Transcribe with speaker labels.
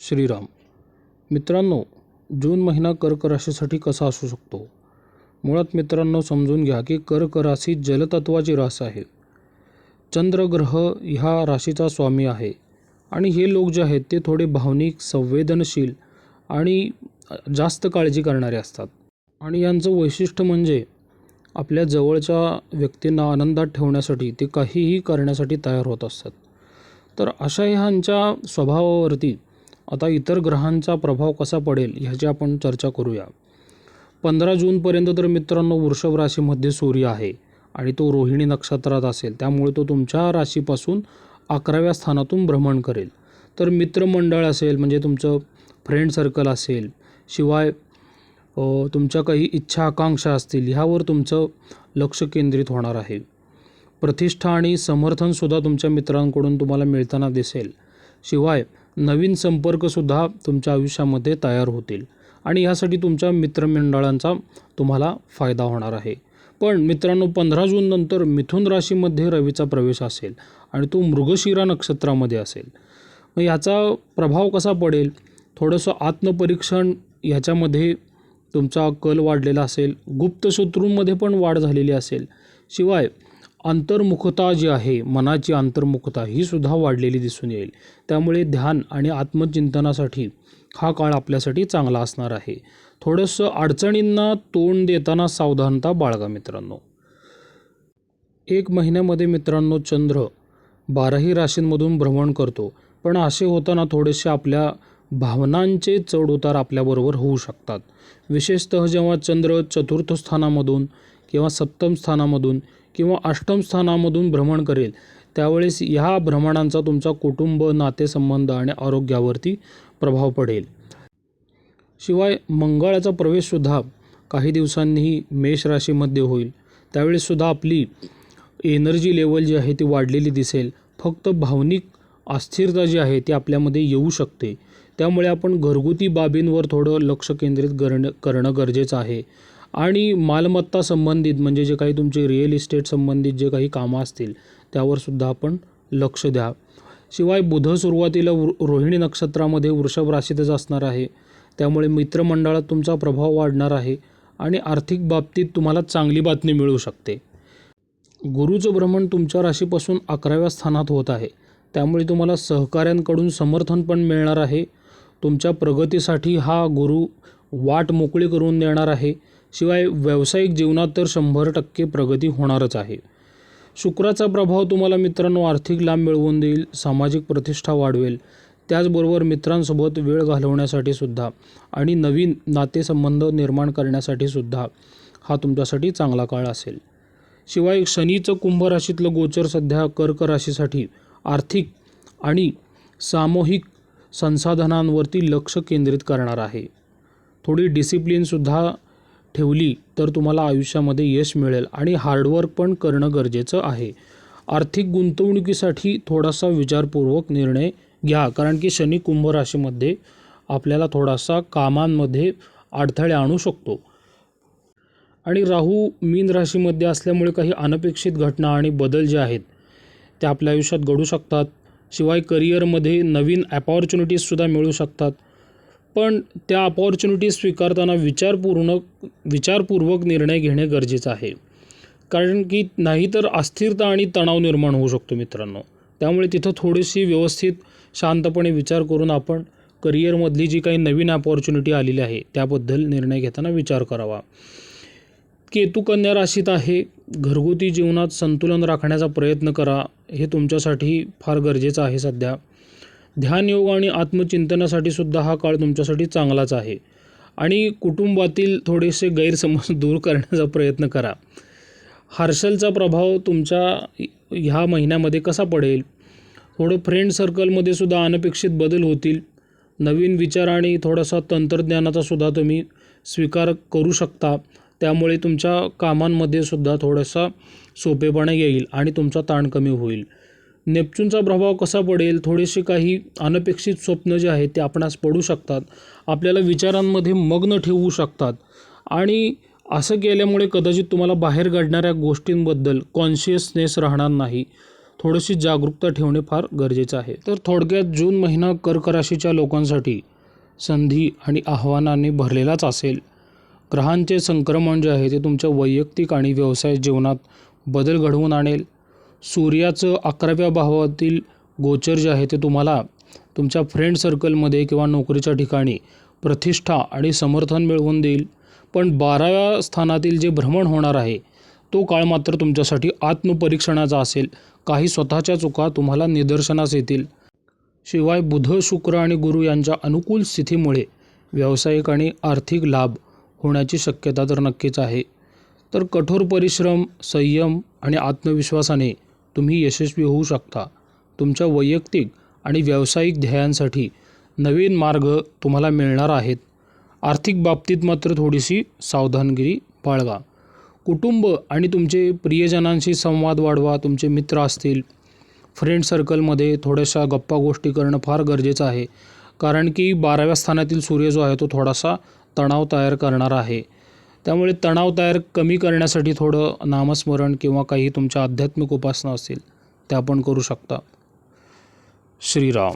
Speaker 1: श्रीराम मित्रांनो जून महिना कर्क राशीसाठी कसा असू शकतो? मुळात मित्रांनो समजून घ्या की कर्क राशी जलतत्वाची रास आहे. चंद्रग्रह ह्या राशीचा स्वामी आहे आणि हे लोक जे आहेत ते थोडे भावनिक संवेदनशील आणि जास्त काळजी करणारे असतात. आणि यांचं वैशिष्ट्य म्हणजे आपल्या जवळच्या व्यक्तींना आनंदात ठेवण्यासाठी ते काहीही करण्यासाठी तयार होत असतात. तर अशा ह्यांच्या स्वभावावरती आता इतर ग्रहांचा प्रभाव कसा पडेल ह्याची आपण चर्चा करूया. पंधरा जूनपर्यंत तर मित्रांनो वृषभ राशीमध्ये सूर्य आहे आणि तो रोहिणी नक्षत्रात असेल. त्यामुळे तो तुमच्या राशीपासून अकराव्या स्थानातून भ्रमण करेल. तर मित्रमंडळ असेल म्हणजे तुमचं फ्रेंड सर्कल असेल शिवाय तुमच्या काही इच्छा आकांक्षा असतील ह्यावर तुमचं लक्ष केंद्रित होणार आहे. प्रतिष्ठा आणि समर्थनसुद्धा तुमच्या मित्रांकडून तुम्हाला मिळताना दिसेल. शिवाय नवीन संपर्कसुद्धा तुमच्या आयुष्यामध्ये तयार होतील. आणि ह्यासाठी तुमच्या मित्रमंडळांचा तुम्हाला फायदा होणार आहे. पण मित्रांनो पंधरा जूननंतर मिथुन राशीमध्ये रवीचा प्रवेश असेल आणि तो मृगशिरा नक्षत्रामध्ये असेल. मग ह्याचा प्रभाव कसा पडेल? थोडंसं आत्मपरीक्षण ह्याच्यामध्ये तुमचा कल वाढलेला असेल. गुप्त शत्रूंमध्ये पण वाढ झालेली असेल. शिवाय अंतर्मुखता जी आहे मनाची अंतर्मुखता ही सुद्धा वाढलेली दिसून येईल. त्यामुळे ध्यान आणि आत्मचिंतनासाठी हा काळ आपल्यासाठी चांगला असणार आहे. थोडंसं अडचणींना तोंड देताना सावधानता बाळगा मित्रांनो. एक महिन्यामध्ये मित्रांनो चंद्र बाराही राशींमधून भ्रमण करतो. पण असे होताना थोडेसे आपल्या भावनांचे चढउतार आपल्याबरोबर होऊ शकतात. विशेषतः जेव्हा चंद्र चतुर्थ स्थानामधून किंवा सप्तम स्थानामधून किंवा अष्टमस्थानामधून भ्रमण करेल त्यावेळेस ह्या भ्रमणांचा तुमचा कुटुंब नातेसंबंध आणि आरोग्यावरती प्रभाव पडेल. शिवाय मंगळाचा प्रवेशसुद्धा काही दिवसांनीही मेष राशीमध्ये होईल. त्यावेळेससुद्धा आपली एनर्जी लेवल जी आहे ती वाढलेली दिसेल. फक्त भावनिक अस्थिरता जी आहे ती आपल्यामध्ये येऊ शकते. त्यामुळे आपण घरगुती बाबींवर थोडं लक्ष केंद्रित करणं करणं गरजेचं आहे. आणि मालमत्ता संबंधित म्हणजे जे काही तुमचे रिअल इस्टेट संबंधित जे काही कामं असतील त्यावरसुद्धा आपण लक्ष द्या. शिवाय बुध सुरुवातीला वृ रोहिणी नक्षत्रामध्ये वृषभ राशीतच असणार आहे. त्यामुळे मित्रमंडळात तुमचा प्रभाव वाढणार आहे आणि आर्थिक बाबतीत तुम्हाला चांगली बातमी मिळू शकते. गुरुचं भ्रमण तुमच्या राशीपासून अकराव्या स्थानात होत आहे. त्यामुळे तुम्हाला सहकाऱ्यांकडून समर्थन पण मिळणार आहे. तुमच्या प्रगतीसाठी हा गुरु वाट मोकळी करून देणार आहे. शिवाय व्यावसायिक जीवनात तर शंभर टक्के प्रगती होणारच आहे. शुक्राचा प्रभाव तुम्हाला मित्रांनो आर्थिक लाभ मिळवून देईल सामाजिक प्रतिष्ठा वाढवेल. त्याचबरोबर मित्रांसोबत वेळ घालवण्यासाठी सुद्धा आणि नवीन नातेसंबंध निर्माण करण्यासाठी सुद्धा हा तुमच्यासाठी चांगला काळ असेल. शिवाय शनीचं कुंभ राशीतलं गोचर सध्या कर्क राशीसाठी आर्थिक आणि सामूहिक संसाधनांवरती लक्ष केंद्रित करणार आहे. थोडी डिसिप्लिनसुद्धा ठेवली तर तुम्हाला आयुष्यामध्ये यश मिळेल आणि हार्डवर्क पण करणं गरजेचं आहे. आर्थिक गुंतवणुकीसाठी थोडासा विचारपूर्वक निर्णय घ्या कारण की शनी कुंभ राशीमध्ये आपल्याला थोडासा कामांमध्ये अडथळे आणू शकतो. आणि राहू मीन राशीमध्ये असल्यामुळे काही अनपेक्षित घटना आणि बदल जे आहेत ते आपल्या आयुष्यात घडू शकतात. शिवाय करिअरमध्ये नवीन अपॉर्च्युनिटीजसुद्धा मिळू शकतात. पण त्या अपॉर्च्युनिटी स्वीकारताना विचारपूर्ण विचारपूर्वक निर्णय घेणे गरजेचं आहे. कारण की नाहीतर अस्थिरता आणि तणाव निर्माण होऊ शकतो मित्रांनो. त्यामुळे तिथं थोडीशी व्यवस्थित शांतपणे विचार करून आपण करिअरमधली जी काही नवीन अपॉर्च्युनिटी आलेली आहे त्याबद्दल निर्णय घेताना विचार करावा. केतू कन्या राशीत आहे. घरगुती जीवनात संतुलन राखण्याचा प्रयत्न करा. हे तुमच्यासाठी फार गरजेचं आहे सध्या. ध्यानयोग आणि आत्मचिंतनासाठी सुद्धा हा काळ तुमच्यासाठी चांगलाच आहे. आणि कुटुंबातील थोडेसे गैरसमज दूर करण्याचा प्रयत्न करा. हर्षलचा प्रभाव तुमच्या ह्या महिन्यामध्ये कसा पडेल? थोडं फ्रेंड सर्कलमध्ये सुद्धा अनपेक्षित बदल होतील. नवीन विचार आणि थोडासा तंत्रज्ञानाचा सुद्धा तुम्ही स्वीकार करू शकता. त्यामुळे तुमच्या कामांमध्ये सुद्धा थोडासा सोपेपणा येईल आणि तुमचा ताण कमी होईल. नेपच्यूनचा प्रभाव कसा पडेल थोडेसे काही अनपेक्षित स्वप्न जे आहेत ते आपणास पडू शकतात. आपल्याला विचारांमध्ये मग्न ठेवू शकतात. आणि असं केल्यामुळे कदाचित तुम्हाला बाहेर घडणाऱ्या गोष्टींबद्दल कॉन्शियसनेस राहणार नाही. थोडीशी जागरूकता ठेवणे फार गरजेचं आहे. तर थोडक्यात जून महिना कर्क राशीच्या लोकांसाठी संधी आणि आव्हानाने भरलेलाच असेल. ग्रहांचे संक्रमण जे आहे ते तुमच्या वैयक्तिक आणि व्यवसाय जीवनात बदल घडवून आणेल. सूर्याचं अकराव्या भावातील गोचर जे आहे ते तुम्हाला तुमच्या फ्रेंड सर्कलमध्ये किंवा नोकरीच्या ठिकाणी प्रतिष्ठा आणि समर्थन मिळवून देईल. पण बाराव्या स्थानातील जे भ्रमण होणार आहे तो काळ मात्र तुमच्यासाठी आत्मपरीक्षणाचा असेल. काही स्वतःच्या चुका तुम्हाला निदर्शनास येतील. शिवाय बुध शुक्र आणि गुरु यांच्या अनुकूल स्थितीमुळे व्यावसायिक आणि आर्थिक लाभ होण्याची शक्यता तर नक्कीच आहे. तर कठोर परिश्रम संयम आणि आत्मविश्वासाने तुम्ही यशस्वी होऊ शकता. तुमच्या वैयक्तिक आणि व्यावसायिक ध्येयांसाठी नवीन मार्ग तुम्हाला मिळणार आहेत. आर्थिक बाबतीत मात्र थोडीशी सावधानगिरी बाळगा. कुटुंब आणि तुमचे प्रियजनांशी संवाद वाढवा तुमचे मित्र असतील. फ्रेंड सर्कलमध्ये थोड्याशा गप्पा गोष्टी करणं फार गरजेचं आहे. कारण की बाराव्या स्थानातील सूर्य जो आहे तो थोडासा तणाव तयार करणार आहे. त्यामुळे तणाव तयार कमी करण्यासाठी थोडं नामस्मरण किंवा काही तुमच्या आध्यात्मिक उपासना असतील त्या पण करू शकता. श्रीराम.